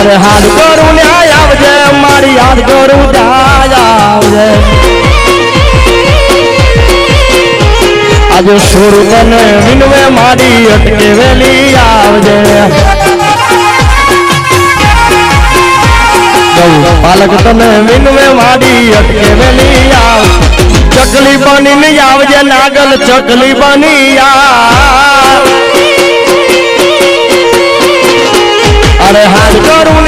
અરે હાથ કરું ન્યાય આવજે, મારી યાદ કરું ન્યાય આવજે. આજે સુર તને વિનવે મારી અટકે વેલી આવજે. પાલક તને વિનવે મારી અટકે વેલી આવ. ચકલી બની આવજે નાગલ, ચકલી બની આવ. અરે હાથ કરું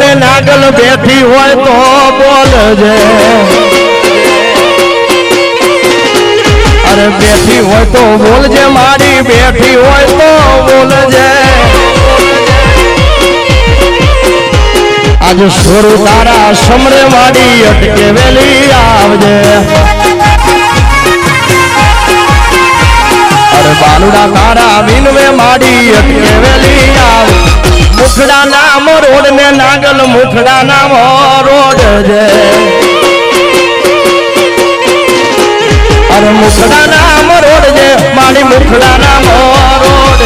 ને નાગલ બેઠી હોય તો બોલજે. અરે બેઠી હોય તો બોલજે, મારી બેઠી હોય તો બોલજે. આજે સ્વરૂ તારા સમરે મારી અટકે વેલી આવજે. અરે બાલુડા તારા વિનવે મારી અટકે વેલી આવ મુખડા નામ રોડ ને નાગલ મુખડા નામ રોડ રે અરે મુખડા નામ, રોડ છે મારી મુખડા નામ રોડ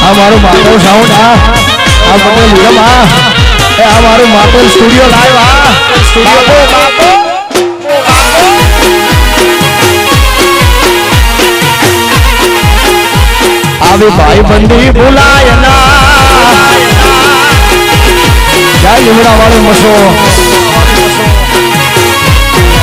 આ મારું માધવ સાઉન્ડ આ. આ પટેલ વિરમ આ. આ મારું સ્ટુડિયો લાઈવ આ. બાપો આવી ભાઈ બંધી ભૂલાય ના. જય લીમડા વાળો મસો